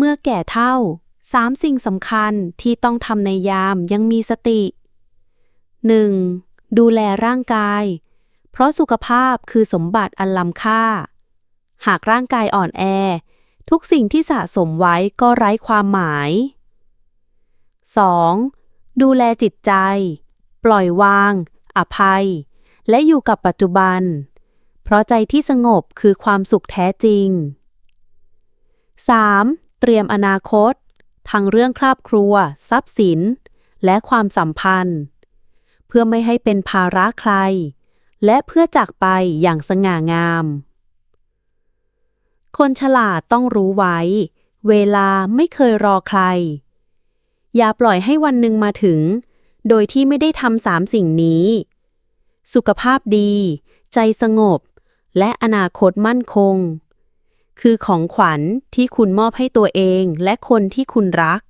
เมื่อแก่เท่าสามสิ่งสำคัญที่ต้องทำในยามยังมีสติ 1. ดูแลร่างกาย เพราะสุขภาพคือสมบัติอันล้ำค่า หากร่างกายอ่อนแอ ทุกสิ่งที่สะสมไว้ก็ไร้ความหมาย 2. ดูแลจิตใจ ปล่อยวาง อภัย และอยู่กับปัจจุบัน เพราะใจที่สงบคือความสุขแท้จริง 3. เตรียมอนาคต ทั้งเรื่องครอบครัว ทรัพย์สิน และความสัมพันธ์ เพื่อไม่ให้เป็นภาระใคร และเพื่อจากไปอย่างสง่างาม คนฉลาดต้องรู้ไว้ เวลาไม่เคยรอใคร อย่าปล่อยให้วันหนึ่งมาถึง โดยที่ไม่ได้ทำสามสิ่งนี้ สุขภาพดี ใจสงบ และอนาคตมั่นคง คือของขวัญที่คุณมอบให้ตัวเองและคนที่คุณรัก